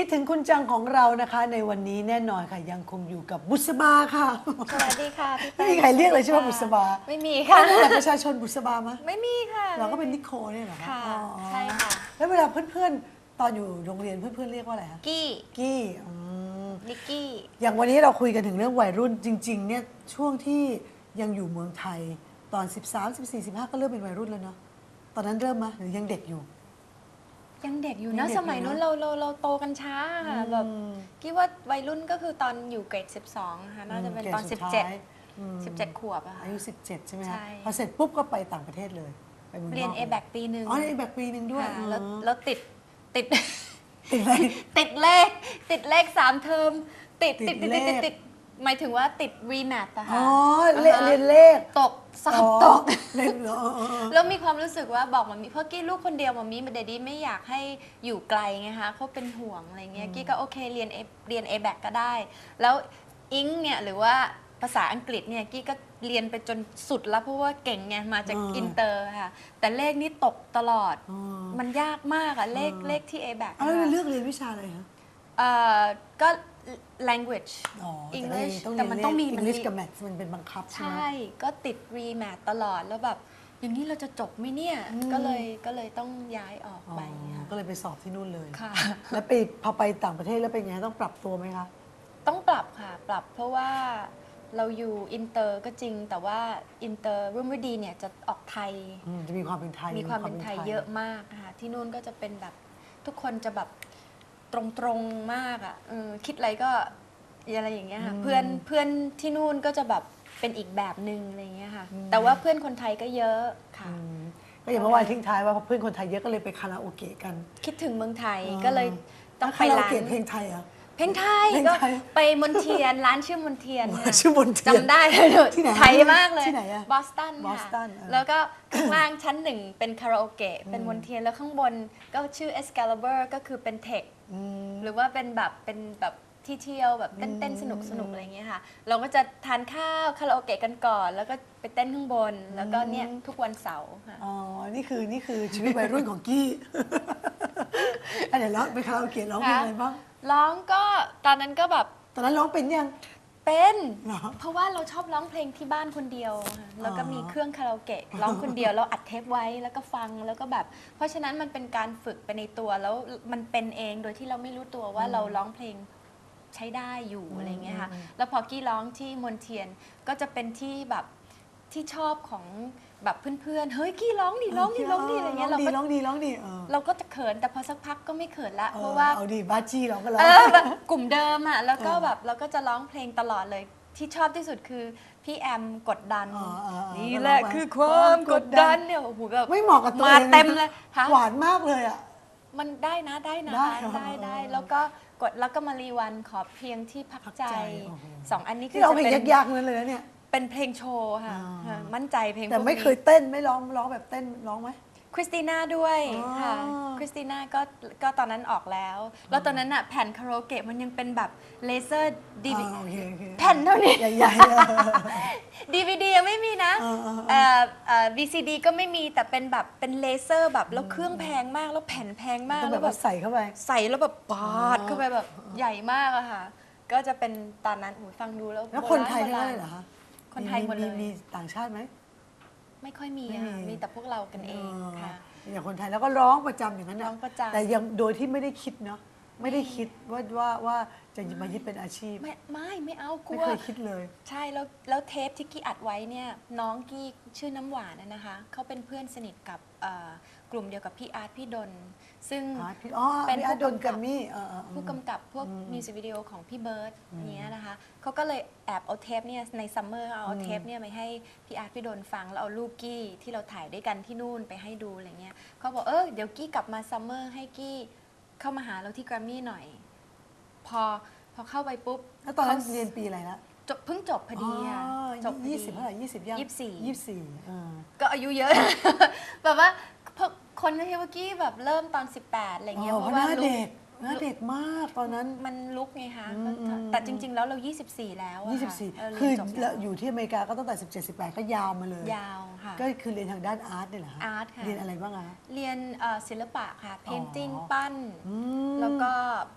คิดถึงคุณจังของเรานะคะ ในวันนี้แน่นอนค่ะ ยังคงอยู่กับบุษบาค่ะ สวัสดีค่ะพี่ไม่มีใครเรียกเลยใช่ไหมบุษบาไม่มีค่ะค่ะแต่ประชาชนบุษบามะไม่มีค่ะ เราก็เป็นนิโคเนี่ยเหรอค่ะอ๋อใช่ค่ะ แล้วเวลาเพื่อนๆ ตอนอยู่โรงเรียนเพื่อนๆเรียกว่าอะไรคะกี้กี้อืมนิกกี้ อย่างวันนี้เราคุยกันถึงเรื่องวัยรุ่นจริง ๆ เนี่ยช่วงที่ยังอยู่เมืองไทยตอน 13 14 15 ก็เริ่มเป็นวัยรุ่นแล้วเนาะตอนนั้นเริ่มมะหรือยังเด็กอยู่ ยังเด็กอยู่ยังนะเด็กอยู่สมัยนู้นนะเราเราเราโตกันช้าค่ะแบบอืมกี้ว่าวัยรุ่นก็คือตอนอยู่เกรด 12ค่ะน่าจะเป็นตอนเกรดสุดท้ายอืม17 17 ขวบอะค่ะ อายุ 17 ใช่ไหมคะใช่พอเสร็จปุ๊บก็ไปต่างประเทศเลยไปมืองกเรียน A แบกปีหนึ่งอ๋อเรียน A แบกปีหนึ่งด้วยค่ะแล้วอ๋อแล้วติดติด ติดอะไร ติดเลข ติดเลขสามเทอมติดติติดดติดเลติดขติด หมายถึงว่าติดรีแมทอะค่ะอ๋อเรียนอ่าฮะเรียนเลขตกสอบตก เรียนเหรออ๋ออ๋ออ๋อแล้วมีความรู้สึกว่าบอกมามีเพราะกี้ลูกคนเดียวมามีเดดดี้ไม่อยากให้อยู่ไกลไงคะเขาเป็นห่วงอะไรเงี้ยกี้ก็โอเคเรียน A เรียน A แบกก็ได้ แล้วอิงเนี่ยหรือว่าภาษาอังกฤษเนี่ยกี้ก็เรียนไปจนสุดแล้วเพราะว่าเก่งไงมาจากอ่าอินเตอร์ค่ะแต่เลขนี่ตกตลอด อ๋อมันยากมากอะเลขอ่าเลขที่ A แบก เอาแล้วเลือกเรียนวิชาอะไรคะ เอ่อก็ language อ๋อ English แต่แต่มันต้องมีอัมันงกฤษมีกับแมทมันเป็นบังคับใช่ไหม ใช่ ก็ติดรีแมทตลอดแล้วแบบ อย่างนี้เราจะจบไหมเนี่ยก็เลยก็เลยต้องย้ายออกอ๋อไปค่ะก็เลยไปสอบที่นู่นเลย ค่ะ แล้วไปพอไปต่างประเทศแล้วเป็นไงต้องปรับตัวไหมคะ ต้องปรับค่ะ ปรับเพราะว่าเราอยู่อินเตอร์ก็จริง แต่ว่าอินเตอร์รุ่มฤดีเนี่ยจะออกไทย อืมจะมีความเป็นไทยมีความเป็นไทยเยอะมากค่ะที่นู่นก็จะเป็นแบบทุกคนจะแบบ ตรงๆมากอะเออคิดอะไรก็อะไรอย่างเงี้ยค่ะเพื่อนเพื่อนที่นู่นก็จะแบบเป็นอีกแบบหนึ่งอะไรอย่างเงี้ยค่ะ แต่ว่าเพื่อนคนไทยก็เยอะค่ะอืมก็อย่างเมื่อวานทิ้งท้ายว่าเพื่อนคนไทยเยอะก็เลยไปคาราโอเกะกัน คิดถึงเมืองไทยก็เลยต้องไปคาราโอร้านเกะเพลงไทยเหรอเพลงไทยเพลงก็ไทยไปมนเทียนร้านชื่อมนเทียนค่ะชื่อบนเทียนจำได้เลยที่ไหนไทยมากเลยที่ไหนอะบอสตันบอสตันเออแล้วก็ข้างล่างชั้นหนึ่งเป็นคาราโอเกะเป็นมนเทียนแล้วข้างบนก็ชื่อ Excalibur ก็คือเป็นเทค อืม หรือว่าเป็นแบบเป็นแบบที่เที่ยวแบบเต้นเต้นสนุกสนุกอะไรอย่างเงี้ยค่ะ เราก็จะทานข้าวคาราโอเกะกันก่อน แล้วก็ไปเต้นข้างบน แล้วก็เนี่ยทุกวันเสาร์ค่ะ อ๋อ นี่คือนี่คือชีวิตวัยรุ่นของกี้ อันเดี๋ยวร้องไปคาราโอเกะร้องเพลงอะไรบ้าง ร้องก็ตอนนั้นก็แบบ ตอนนั้นร้องเป็นยัง เป็นเหรอเพราะว่าเราชอบร้องเพลงที่บ้านคนเดียวค่ะแล้วก็อ๋อมีเครื่องคาราโอเกะร้องคนเดียวแล้วอัดเทปไว้แล้วก็ฟังแล้วก็แบบ เพราะฉะนั้นมันเป็นการฝึกไปในตัวแล้วมันเป็นเองโดยที่เราไม่รู้ตัวว่าเราร้องเพลงใช้ได้อยู่อะไรเงี้ยค่ะแล้วพอกี้ร้องที่มนเทียนก็จะเป็นที่แบบที่ชอบของ แบบเพื่อนๆ เฮ้ยกี้ร้องดิร้องดิร้องดิอะไรเงี้ยร้เราองดีก็ร้องดีร้องดีเออเราก็จะเขินแต่พอสักพักก็ไม่เขินละเอเพอราะว่าเอาดีบ้าจี้ร้องก็ร้องเออแบบกลุ่มเดิมอะแล้วก็เออแบบเราก็จะร้องเพลงตลอดเลยที่ชอบที่สุดคือพี่แอมกดดันอ๋ออ๋ออ๋อนี่แหละก็ร้องไปคือความกดดันเนี่ยโอ้โหแบบไม่เหมาะกับตัวมาเองเต็มเลยค่ะหวานมากเลยอะมันได้นะได้นะได้ได้เหรอได้เออแล้วก็กดแล้วก็มารีวันขอเพียงที่พักพักใจใจโอ้โหสองอันนี้คืที่อร้องจะเพลงเป็นยากๆนั้นเลยนะเนี่ย เป็นเพลงโชว์ค่ะอ่าค่ะ มั่นใจเพลงแต่พวกไม่นี้เคยเต้นไม่ร้องร้องแบบเต้นร้องไหม คริสติน่าด้วยอ๋อค่ะคริสติน่าก็ก็ตอนนั้นออกแล้ว แล้วตอนนั้นอะแผ่นคาราโอเกะมันยังเป็นแบบเลเซอร์ดีวีอ่าโอเคโอเค แผ่นเท่านี้ ใหญ่ๆเออดีวีดียังไม่มีนะเออเออเออเอ่อเอ่อ VCD ก็ไม่มีแต่เป็นแบบเป็นเลเซอร์แบบแล้วเครื่องแพงมากแล้วแผ่นแพงมากต้องแบแล้บวแบว่าบใส่เข้าไป ใส่แล้วแบบปาดอ๋อ เข้าไปแบบใหญ่มากอะค่ะ ก็จะเป็นตอนนั้นอูฟังดูแล้วแล้วโบคนราณไทยโบทั้งรานั้นณเลยเหรอคะ คนไทยหมดเลยมีต่างชาติไหม ไม่ค่อยมีไม่อะมี มีแต่พวกเรากันเองค่ะ อย่างคนไทยแล้วก็ร้องประจำอย่างนั้นนร้องประจำ แต่ยังโดยที่ไม่ได้คิดเนาะ ไม่ได้คิดว่าว่าว่าจะมายึดเป็นอาชีพ ไม่ไม่ไม่เอากไม่ลัวเคยคิดเลย ใช่แล้วแล้วเทปที่กี้อัดไว้เนี่ยน้องกี้ชื่อน้ำหวานนะนะคะเขาเป็นเพื่อนสนิทกับเอ่อกลุ่มเดียวกับพี่อาร์ตพี่ดน ซึ่งอาร์ตพี่อ๋อเป็นพี่อาร์ตผู้โดนกำกักับมมี่เออเออเออ ผู้กำกับพวกอืมมิวสิกวิดีโอของพี่เบิร์ตอย่างเงี้ยนะคะเขาก็เลยแอบเอาเทปเนี่ยในซัมเมอร์เอาเทปเนี่ยไปให้พี่อาร์ตพี่โดนฟัง แล้วเอารูปกี้ที่เราถ่ายด้วยกันที่นู่นไปให้ดูอะไรเงี้ยเขาบอกเออเดี๋ยวกี้กลับมาซัมเมอร์ให้กี้ เข้ามาหาเราที่แกรมมี่หน่อย พอพอเข้าไปปุ๊บแล้วตอนนั้นขาเรียนปีอะไรละจบเพิ่งจบพอดีค่ะจบพอดี ยี่สิบเท่าไหร่ยี่สิบยังยี่สิบสี่ยี่สิบสี่เออก็อายุเยอะ แบบว่าพวกคนก็คิดว่ากี้แบบเริ่มตอน 18อะไรเงี้ยอ๋อเพราะหน้าลุคเด็ก หน้าเด็กมากตอนนั้น มันลุกไงคะอืมก็อืม แต่จริง ๆ แล้วเรา 24 แล้วอะค่ะเ24เรีคืยอนจบแล้วอยู่ที่อเมริกาก็ตั้งแต่ 17 18 ก็ยาวมาเลย ยาวค่ะ ก็คือเรียนทางด้านอาร์ตเนี่ยเหรอคะอาร์ตค่ะ เรียนอะไรบ้างอะเรียนเอ่อศิลปะค่ะ painting อ๋อ ปั้น อืมแล้วก็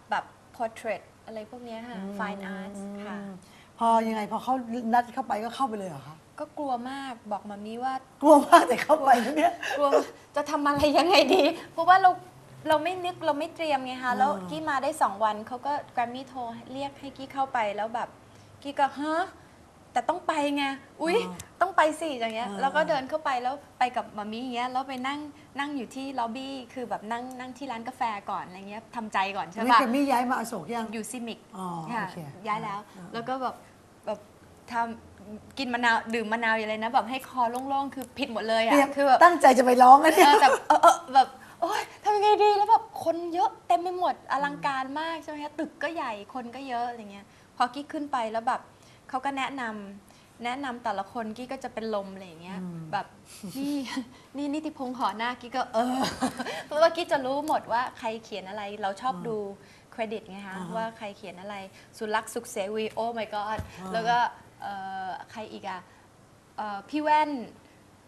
แบบ portrait อะไรพวกเนี้ยค่ะ fine arts ค่ะ อืมพอยังไงพอเขานัดเข้าไปก็เข้าไปเลยเหรอคะก็กลัวมากบอกมามีว่า กลัวมากแต่เข้าไปนะเนี่ย กลัวจะทำอะไรยังไงดี เพราะว่าเรา เราไม่นึกเราไม่เตรียมไงคะแล้วอ่ากี้มาได้สองวันเขาก็แกรมมี่โทรเรียกให้กี้เข้าไปแล้วแบบกี้ก็ฮะแต่ต้องไปไงอุ๊ย ต้องไปสิอย่างเงี้ยอ่าแล้วก็เดินเข้าไปแล้วไปกับมามีอย่างเงี้ยแล้วไปนั่งนั่งอยู่ที่ล็อบบี้คือแบบนั่งนั่งที่ร้านกาแฟก่อนอะไรเงี้ยทำใจก่อนใช่นี่ปะแกรมมี่ย้ายมาอโศกยังอยู่ซิมิกอ๋อค่ะโอเคย้ายแล้วอ่าแล้วก็แบบแบบทำกินมะนาวดื่มมะนาวอย่างไรนะแบบให้คอโล่งๆ คือผิดหมดเลยเตรียอะมคือแบบตั้งใจจะไปร้องนะเอเนี่ยอแต่เออเออแบบโอ๊ยทำยัง ไงดีแล้วแบบคนเยอะเต็มไปหมดอลังการมากใช่ไหมคะตึกก็ใหญ่คนก็เยอะอะไรเงี้ยพอกี้ขึ้นไปแล้วแบบเขาก็แนะนำแนะนำแต่ละคนกี้ก็จะเป็นลมอะไรอย่างเงี้ยอืมแบบนี่นี่นิติพงษ์หอหน้ากี้ก็เออ เพราะว่ากี้จะรู้หมดว่าใครเขียนอะไรเราชอบดูเครดิตไงคะอ่าฮะว่าใครเขียนอะไรสุรักษ์สุขเสวีโอ้ my god อ่าแล้วก็เอ่อใครอีกอะเอ่อพี่แว่น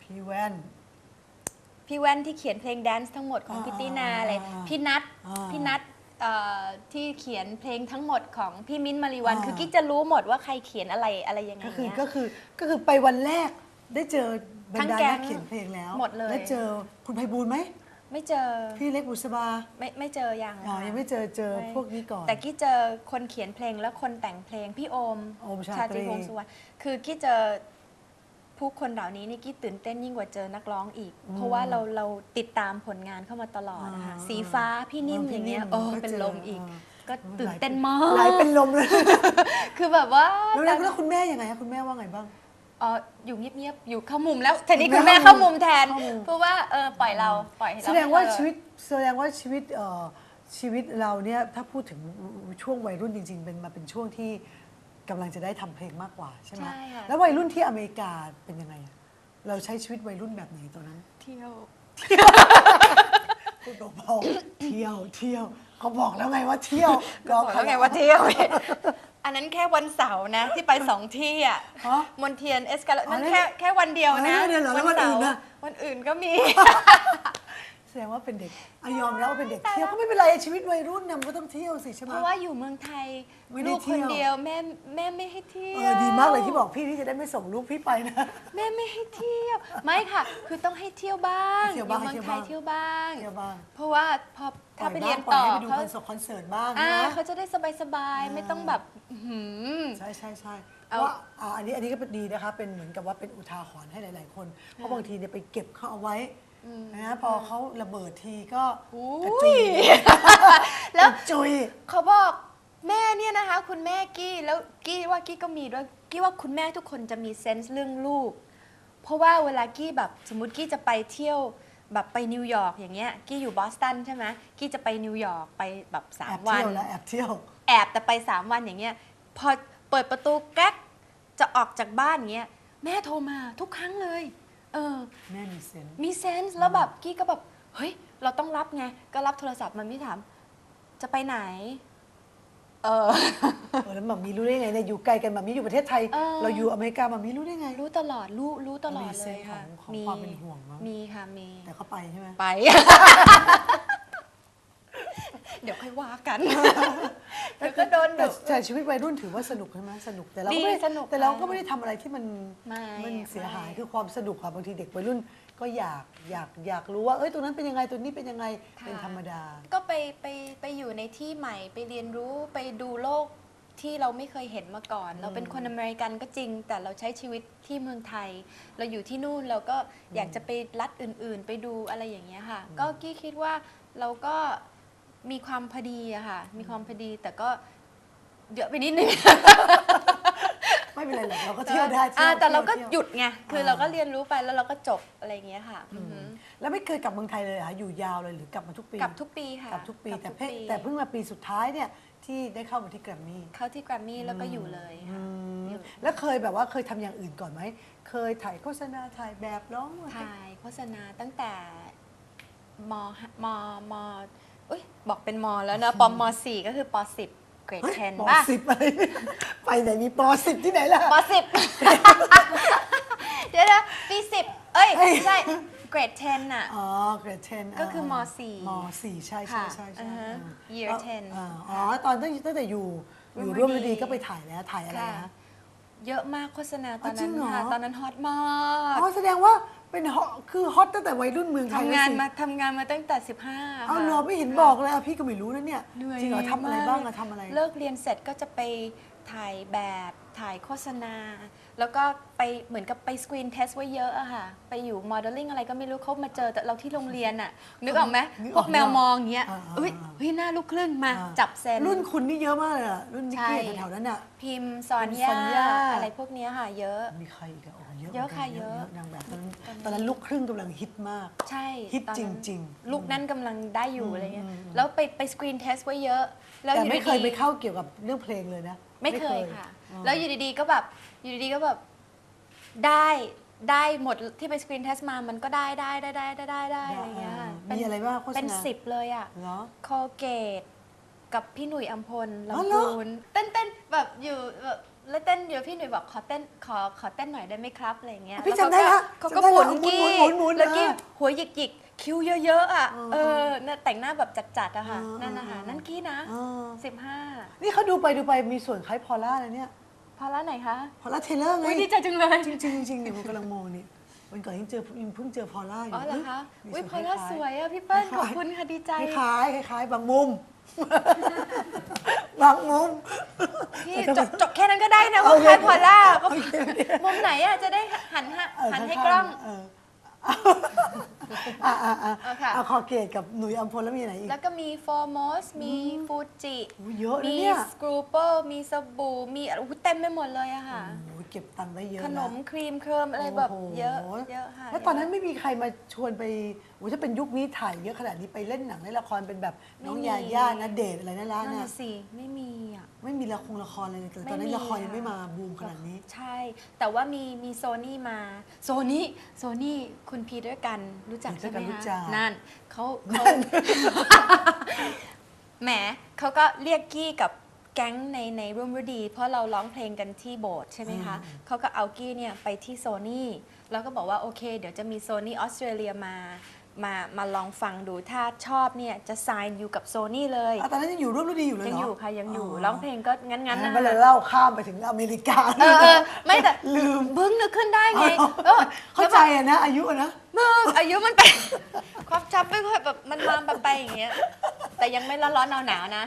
พี่แว่น พี่แว่นที่เขียนเพลงแดนซ์ทั้งหมดของอ่าพี่ตินาอ่าอะไรอ่าพี่นัทอ่าพี่นัทเอ่อที่เขียนเพลงทั้งหมดของพี่มิ้นท์มารีวันอ่าคือกิ๊กจะรู้หมดว่าใครเขียนอะไรอะไรยังไงก็คือเนี่ยก็คือก็คือไปวันแรกได้เจอบรทั้รงดาแก๊งนักเขียนเพลงแล้วหมดเลย แล้วเจอคุณไพบูลย์ไหมไม่เจอพี่เล็กบุษบาไม่ไม่เจอยังอ๋อค่ะยังไม่เจอเจอไม่พวกนี้ก่อน แต่กี้เจอคนเขียนเพลงและคนแต่งเพลงพี่โอมโอมชาตรี วงศ์สุวรรณคือกี้เจอ ผู้คนเหล่านี้นี่กี้ตื่นเต้นยิ่งกว่าเจอนักร้องอีก เพราะว่าเราเราติดตามผลงานเข้ามาตลอดนะคะอ่าสีฟ้าพี่นิ่มอ่าพี่อย่างเงี้ยนิ่มโอ้ก็เป็นเจอลมอีกอ่าก็ตื่นเต้นมากไหลเป็นลมเลย คือแบบว่าแล้วแล้วแล้วคุณแม่ยังไงคะคุณแม่ว่าไงบ้างเอออยู่เงียบๆ อยู่เข้ามุมแล้วทีนี้คุคุณณแม่แม่เข้ามุมแทนเข้ามุมเพราะว่าเออปล่อยเราปล่อยให้เรแสดงว่าให้เรชีวิตแสดงว่าชีวิตเอ่อชีวิตเราเนี่ยถ้าพูดถึงช่วงวัยรุ่นจริง ๆ เป็นมาเป็นช่วงที่ กำลังจะได้ทำเพลงมากกว่าใช่ไหมใช่ค่ะ แล้ววัยรุ่นที่อเมริกาเป็นยังไงอะเราใช้ชีวิตวัยรุ่นแบบไหนตอนนั้นเที่ยว พูดเบาๆ เที่ยวเที่ยวเขาบอกแล้วไงว่าเที่ยวบอกแล้วไงว่าเที่ยว อันนั้นแค่วันเสาร์นะ ที่ไปสองที่อะฮะ มนเทียนเอสกาลอ๋อนั่นแล้วแค่แค่วันเดียวอ๋อนะแล้ววันเดียวเหรอแล้ววันอื่นเสาร์น่ะวันอื่นก็มี แสดงว่าเป็นเด็กอะยอมรับว่าเป็นเด็กเที่ยวก็ไม่เป็นไรชีวิตวัยรุ่นเนี่ยมันก็ต้องเที่ยวสิใช่ไหม เพราะว่าอยู่เมืองไทยไม่ได้ลูกเที่คนยว เดียวแม่แม่ไม่ให้เที่ยว เออดีมากเลยที่บอกพี่ที่จะได้ไม่ส่งลูกพี่ไปนะ แม่ไม่ให้เที่ยว ไม่ค่ะ คือต้องให้เที่ยวบ้างเที่อยวบ้างยู่เมืองไทยเที่เที่ยยววบ้าบ้าง เที่ยวบ้าง เพราะว่าพอถ้าไปเรียนปล่ต่อยอให้ไปดูเขาคอนเสิร์ตคอนเสิร์ตบ้างอ่านะ เขาจะได้สบายๆไม่ต้องแบบอื้อหือ ใช่ใช่ใช่เพเอาราะว่าอ่าอันนี้อันนี้ก็เป็นดีนะคะเป็นเหมือนกับว่าเป็นอุทาหรณ์ให้หลาย ๆ คน เพราะบางทีเนี่ยไปเก็บเขาเอาไว้ นะพอเขาระเบิดทีก็อุ้กระจุยยแล้วกระจุย เขาบอกแม่เนี่ยนะคะ คุณแม่กี้แล้วกี้ว่ากี้ก็มีด้วยกี้ว่าคุณแม่ทุกคนจะมีเซนส์เรื่องลูก เพราะว่าเวลากี้แบบสมมติกี้จะไปเที่ยวแบบไปนิวยอร์กอย่างเงี้ยกี้อยู่บอสตันใช่ไหมกี้จะไปนิวยอร์กไปแบบสาแอมบวัเที่น ยวแล้วแอบเที่ยว แอบแต่ไปสามวันอย่างเงี้ยพอเปิดประตูแก๊กจะออกจากบ้านอย่างเงี้ยแม่โทรมาทุกครั้งเลย เออ แม่มีเซนส์ มีเซนส์แล้วแบบกี้ก็แบบ เฮ้ย เราต้องรับไง ก็รับโทรศัพท์มันไม่ถาม จะไปไหน เออ เออแล้วหมามีรู้ได้ไงเนี่ยอยู่ไกลกันหมามีอยู่ประเทศไทย เออ เราอยู่อเมริกาหมามีรู้ได้ไง รู้ตลอด รู้รู้ตลอดมีเซเลนยส์ค่ะของของความเป็นห่วงมั้ง มีค่ะมี แต่เขาไปใช่ไหม ไป เดี๋ยวค่อยว่ากัน เดี๋ยวก็โดนแต่ดุแต่ชีวิตวัยรุ่นถือว่าสนุกใช่ไหมสนุกแต่เราก็ดีไม่ได้สนุกแต่เราค่ะก็ไม่ได้ทำอะไรที่มันไม่มันเสียหายไม่ คือความสนุกค่ะบางทีเด็กวัยรุ่นก็อยากอยากอยากรู้ว่าเอ้ยตรงนั้นเป็นยังไงตัวนี้เป็นยังไงค่ะเป็นธรรมดา ก็ไปไปไปอยู่ในที่ใหม่ไปเรียนรู้ไปดูโลกที่เราไม่เคยเห็นมาก่อน เราเป็นคนอเมริกันก็จริง แต่เราใช้ชีวิตที่เมืองไทย เราอยู่ที่นู่นเราก็อยากจะไปรัฐอื่น ๆ ไปดูอะไรอย่างเงี้ยค่ะ ก็กี้คิดว่าเราก็ มีความพอดีอะค่ะ มีความพอดีแต่ก็เยอะไปนิดนึง ไม่เป็นไรหรอกเราก็เที่ยวได้อ่าที่ยวแต่เราก็ที่วหยุดไง คืออ่าเราก็เรียนรู้ไปแล้วเราก็จบอะไรอย่างเงี้ยค่ะอือหือแล้วไม่เคยกลับเมืองไทยเลยเหรอคะอยู่ยาวเลยหรือกลับมาทุกปีกลับทุกปีค่ะกลับทุกปีกลัแต่บเพิ่งปีแต่เพิ่งมาปีสุดท้ายเนี่ยที่ได้เข้ามาที่แกรมมี่ เข้าที่แกรมมี่แล้วก็อยู่เลยค่ะอยู่แล้วเคยแบบว่าเคยทำอย่างอื่นก่อนไหม เคยถ่ายโฆษณาถ่ายแบบร้องถ่ายโฆษณาตั้งแต่มมม อุ้ยบอกเป็นมแล้วนะปอมมสี่ก็คือปสิบเกรดเฮ้ย10ปป่ะสิบอะไรไปไหนมีปสิบที่ไหนล่ะ ปสิบ เดี๋ยวนะปีสิบเอ้ยเอ้ยไม่ใช่เกรด10น่ะ อ๋อเกรดเทนก็คือมสี่มสี่ใช่ใช่ค่ะใช่ใช่อือฮะอ่า year แล้ว10อ่าอ๋อตอนตั้งตั้งแต่อยู่อยู่ร่วมฤดีก็ไปถ่ายแล้วถ่ายอะไรค่ะ นะ เยอะมากโฆษณาตอนอ๋อจรินั้งนเหรอ ค่ะตอนนั้นฮอตมาก อ๋อแสดงว่า เป็นฮอตคือฮอตตั้งแต่วัยรุ่นเมืองไทยทำงานแล้วสิมาทำงานมาตั้งแต่ 15เอาค่ะเหรอไม่เห็นบอกเลยอะพี่ก็ไม่รู้นะเนี่ยเหนื่อยจริงเหรอทำอะไรมกบ้างอะทำอะไร เลิกเรียนเสร็จก็จะไปถ่ายแบบถ่ายโฆษณา แล้วก็ไปเหมือนกับไปสกรีนเทสไว้เยอะอะค่ะ ไปอยู่โมเดลลิ่งอะไรก็ไม่รู้เขามาเจอแต่เราที่โรงเรียนอะนึกออกไหมนึกออกพวกแมวมองอย่างเงี้ยอ่าๆเอ้ยเฮ้ยหน้าลูกครึ่งมา อ่า จับเซน รุ่นคุณนี่เยอะมากเลยอะรุ่นนิกกี้ใช่ แถวๆนั้นอะ พิมพ์สอนพิมพ์ยาสอนย่าอะไรพวกเนี้ยค่ะ เยอะ มีใครอีกอะโอ้โหเยอะเยอะค่ะหมืนกันเยอะ นางแบบตอนนั้นตอนนั้นลูกครึ่งกำลังฮิตมาก ใช่ฮิตตอนนั้นจริงๆ ลูกนั่นกำลังได้อยู่อะไรเงี้ยอืมแล้วไปไปสกรีนเทสไว้เยอะ แล้วแต่อยู่ไม่เคยดีๆ ไปเข้าเกี่ยวกับเรื่องเพลงเลยนะไม่เคยค่ะอ๋อ แล้วอยู่ดีๆก็แบบอยู่ดีๆก็แบบได้ได้หมดที่ไปสกรีนเทสมามันก็ได้ได้ได้ได้ได้ได้ได้อะไรเงี้ยค่ะมีอะไรบ้างโฆษณาเป็นสิบเลยอะเหรอคอเกตกับพี่หนุ่ยอัมพลอ๋อเหรลำอพูนเต้นเต้นแบบอยู่แบบแล้วเต้นอยู่พี่หนุ่ยบอกขอเต้นขอขอเต้นหน่อยได้ไหมครับอะไรเงี้ยพี่แล้วจำได้ละเขาก็จำได้หมุละนกี้หมุนหมุนหมุนแล้วกี้อ่าหัวหยิกหยิกๆคิ้วเยอะๆอะอ๋อเออน่ะแต่งหน้าแบบจัดๆอะค่ะอ๋อนั่นนะคะอ๋อนั่นกี้นะอ๋อสิบห้านี่เขาดูไปดูไปมีส่วนคล้ายพอลล่าเลยเนี่ย พอละไหนคะพอลล่าเทเลอร์ไง อุ้ยดีใจจังเลย จริงๆจริงๆเนี่ยผมกำลังมองนี่วันก่อนยังเจอยังเพิ่งเจอพอลล่าอยู่อ๋อเหรอคะมีอุ้ยส่นพอละคสล้าวยๆอะพี่เปิ้ลคล้ายๆขอบคุณค่ะดีใจคล้ายๆคล้ายๆบางมุม บางมุม พี่จบจบแค่นั้นก็ได้นะว่าโอเคใครพอละก็โอเคโอเคมุมไหนอะจะได้หันหะเออหันให้ข้ากล้องๆเออ อะอะอะเอาค่ะอะคอเกตกับหนุ่ยอัมพลแล้วมีอะไรอีก แล้วก็มี Formos มีฟูจิโอ้เยอะนะมีเนี่ยสครูเป e มีสบู่ มีอะไรอู้เต็มไปหมดเลยอะค่ะโอ้โห เก็บตังค์ได้เยอะขนะนมครีมเคริมอะไรแบบโโหเยอะเยอะค่ะแล้วตอนนั้นไม่มีใครมาชวนไปโอ้ยถ้าเป็นยุคนี้ถ่ายเยอะขนาดนี้ไปเล่นหนังเล่นละครเป็นแบบน้องไม่มียาย่านะเดทอะไรนั่นละนั่นนะน่ะสิไม่มีอะไม่มีละครละครอะไรเลยแต่ตอนนั้นไม่มีละครยังค่ะไม่มาบูมขนาดนี้ ใช่ แต่ว่ามีมีโซนี่มาโซนี่โซนี่คุณพีด้วยกันรู้จักพีใช่ไหมด้วยกันรู้คะจักนั่นเขาเขาแหมเขาก็เรียกกี้กับ แก๊งในในร่วมฤดี เพราะเราร้องเพลงกันที่โบสถ์ใช่ไหมคะเขาก็เอากี้เนี่ยไปที่โซนี่แล้วก็บอกว่าโอเค เดี๋ยวจะมีโซนี่ออสเตรเลียมามามาลองฟังดูถ้าชอบเนี่ยจะ sign อยู่กับโซนี่เลยอะตอนนั้นยังอยู่ร่วมฤดีอยู่เลยเหรอยังอยู่ค่ะยังอยู่ร้องเพลงก็งั้นๆงั้นะนก็เลยเล่าข้ามไปถึงอเมริกาเออเออไม่แต่ลืมเพิ่งนึกขึ้นได้ไงเออเข้าใจอะนะ อายุอะนะมึงอายุมันไปความจำไม่ค่อยแบบมันมาแบบไปอย่างเงี้ย แต่ยังไม่ร้อนร้อนหนาวหนาวๆนะ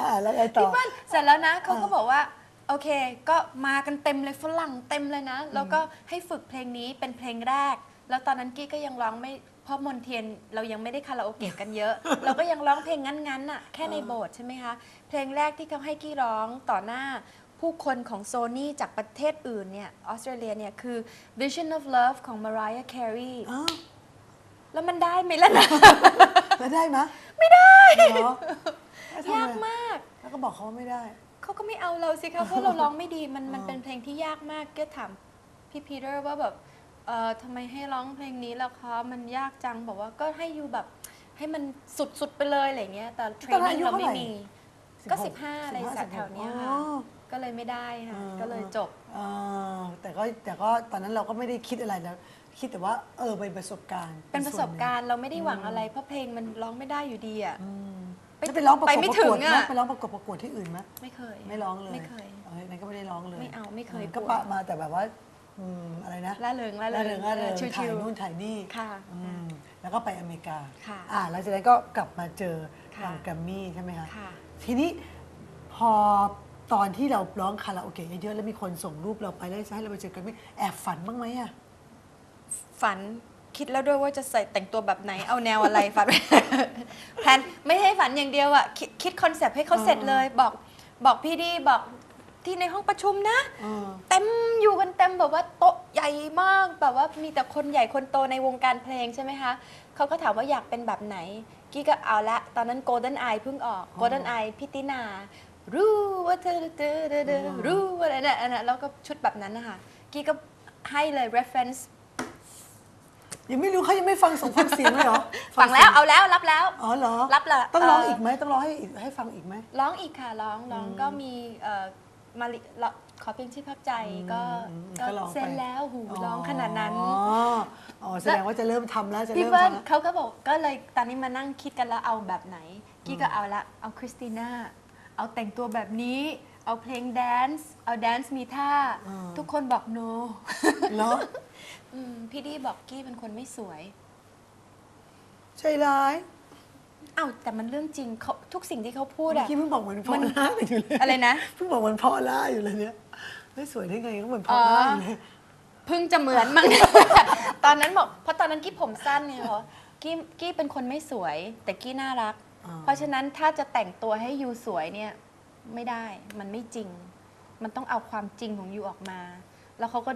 อ่าแล้วไงต่อ พี่เปิ้ลเสร็จแล้วนะเขาก็บอกว่า โอเค ก็มากันเต็มเลยฝรั่งเต็มเลยนะ แล้วก็ให้ฝึกเพลงนี้เป็นเพลงแรก แล้วตอนนั้นกี้ก็ยังร้องไม่เพราะมนเทียนเรายังไม่ได้คาราโอเกะกันเยอะ เราก็ยังร้องเพลงงั้นๆน่ะแค่ในโบสถ์ใช่ไหมคะ เพลงแรกที่เขาให้กี้ร้องต่อหน้า ผู้คนของโซนี่จากประเทศอื่นเนี่ยออสเตรเลียเนี่ยคือ Vision of Love ของ Mariah Carey อ้าว แล้วมันได้ไหมล่ะนะ แล้วได้ไหมไม่ได้เหรอแล้วทำไงยากมาก แล้วก็บอกเขาว่าไม่ได้ เขาก็ไม่เอาเราสิคะเพราะเราร้องไม่ดีมันมันเป็นเพลงที่ยากมากก็ถามพี่พีเตอร์ว่าแบบเอ่อทำไมให้ร้องเพลงนี้ล่ะคะมันยากจังบอกว่าก็ให้อยู่แบบให้มันสุดๆไปเลยอะไรเงี้ยแต่เทรตอนนนั้นนิ่อายุงเราเท่าไหร่ไม่มี ก็16 15อะไร15สักแถวเนี้ยค่ะ อ๋อ ก็เลยไม่ได้ค่ะอ่า ก็เลยจบอ่าแต่ก็แต่ก็ตอนนั้นเราก็ไม่ได้คิดอะไรแล้ว คิดแต่ว่าเออเป็นประสบการณ์เป็นประสบส่วนหนึ่งการณ์เราไม่ได้หวังอะไร เพราะเพลงมันร้องไม่ได้อยู่ดีอะอืมไปแล้วไปร้องประกไปวดไม่ประถึกงวดไหมอะไปร้องประกวดประกวดที่อื่นไหมไม่เคย ไม่ร้องเลยไม่เคยเออนั่นก็ไม่ได้ร้องเลย ไม่เอาไม่เคยก็ปวดปะมาแต่แบบว่าอืมอะไรนะล่าเริงล่าล่าเริเริงงล่าเริงชิถ่ายวๆนู่นถ่ายนี่ค่ะอืมแล้วก็ไปอเมริกาค่ะอ่าหลังจากนั้นก็กลับมาเจอค่ะทางแกรมมี่ใช่ไหมคะค่ะทีนี้พอตอนที่เราร้องคาราโอเกะเยอะๆแล้วมีคนส่งรูปเราไปแล้วจะให้เราไปเจอแกรมมี่แอบฝันบ้างไหมอะ ฝันคิดแล้วด้วยว่าจะใส่แต่งตัวแบบไหนเอาแนวอะไรฝัน แพลนไม่ให้ฝันอย่างเดียวอะคิดคิดคอนเซปต์ให้เขาเสร็จเลยบอกบอกพี่ดีบอกที่ในห้องประชุมนะเออเต็มอยู่กันเต็มแบบว่าโต๊ะใหญ่มากแบบว่ามีแต่คนใหญ่คนโตในวงการเพลงใช่ไหมคะเขาก็ถามว่าอยากเป็นแบบไหน กี้ก็เอาละตอนนั้น Golden Eye เพิ่งออก Golden Eye พิตินา รู้ว่าเธอเธอเธอเธอรู้ว่าอะไรนะอันนั้นแล้วก็ชุดแบบนั้นนะคะกี้ก็ให้เลย reference ยังไม่รู้เขายังไม่ฟังส่งฟังเสียงเลยเหรอฟังแล้วเสียเอาแล้วรับแล้ว อ๋อเหรอรับละต้องร้องเอ่ออีอีกไหมต้องร้องให้อีกให้ฟังอีกไหมร้องอีกค่ะร้องร้องก็มีเอ่อมาริร้องขอเพลงที่พักใจก็อืมก็ก็ร้องไปเซ็นแล้วหูร้องขนาดนั้นอ๋ออ๋อแสดงว่าจะเริ่มทำแล้วจะพี่เริ่มเบิ้ลทำแล้วเขาก็บอกก็เลยตอนนี้มานั่งคิดกันแล้วเอาแบบไหน กี้ก็เอาละเอาคริสติน่าเอาแต่งตัวแบบนี้ เอาเพลงแดนซ์เอาแดนซ์มีท่า อ่า ทุกคนบอก no เหรอ อืมพี่ดีบอกกี้เป็นคนไม่สวย ใจร้ายเอ้าแต่มันเรื่องจริงเขาทุกสิ่งที่เขาพูดเมื่ออะ กี้เพิ่งบอกเหมือนพอล่าอยู่เลยอะไรนะ เพิ่งบอกเหมือนพอล่าอยู่เลยเนี่ยไม่สวยได้ไงก็เหมือนพอล่าอยู่เลยเพิ่งจะเหมือนมั้ง ตอนนั้นบอกเพราะตอนนั้นกี้ผมสั้นไงเพราะกี้กี้เป็นคนไม่สวย แต่กี้น่ารักอ่าเพราะฉะนั้นถ้าจะแต่งตัวให้ยูสวยเนี่ย ไม่ได้ มันไม่จริง มันต้องเอาความจริงของยูออกมา แล้วเขาก็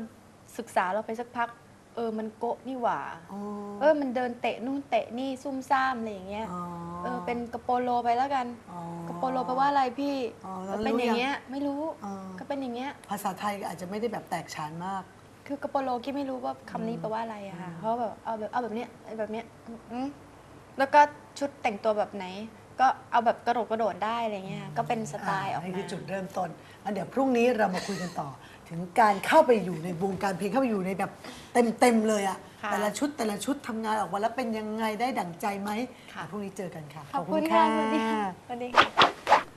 ศึกษาเราไปสักพัก เออมันโกะนี่หว่า อ๋อเออมันเดินเตะนู่นเตะนี่ซุ่มซ่ามอะไรอย่างเงี้ย อ๋อเออเป็นกระโปโลไปแล้วกัน อ๋อกระโปโลแปลว่าอะไรพี่อ๋อแล้วเป็นรู้อย่างยังเงี้ย ไม่รู้ อ๋อก็เป็นอย่างเงี้ย ภาษาไทยก็อาจจะไม่ได้แบบแตกฉานมาก คือกระโปโลกี้ไม่รู้ว่าคำนี้แปลว่าอะไรอะค่ะเพราะแบบเอาแบบเอาแบบเนี้ยแบบเนี้ยอืมแล้วก็ชุดแต่งตัวแบบไหน ก็เอาแบบกระโดดกระโดดได้อะไรเงี้ยก็เป็นสไตล์ออกนี่มา คือจุดเริ่มต้นอันเดี๋ยวพรุ่งนี้เรามาคุยกันต่อ ถึงการเข้าไปอยู่ในวงการเพลงเข้าไปอยู่ในแบบเต็มๆเลยอะค่ะ แต่ละชุดแต่ละชุดทำงานออกมาแล้วเป็นยังไงได้ดั่งใจไหมค่ะเดี๋ยวพรุ่งนี้เจอกันค่ะ ขอบคุณค่ะสวัสดีค่ะสวัสดีค่ะ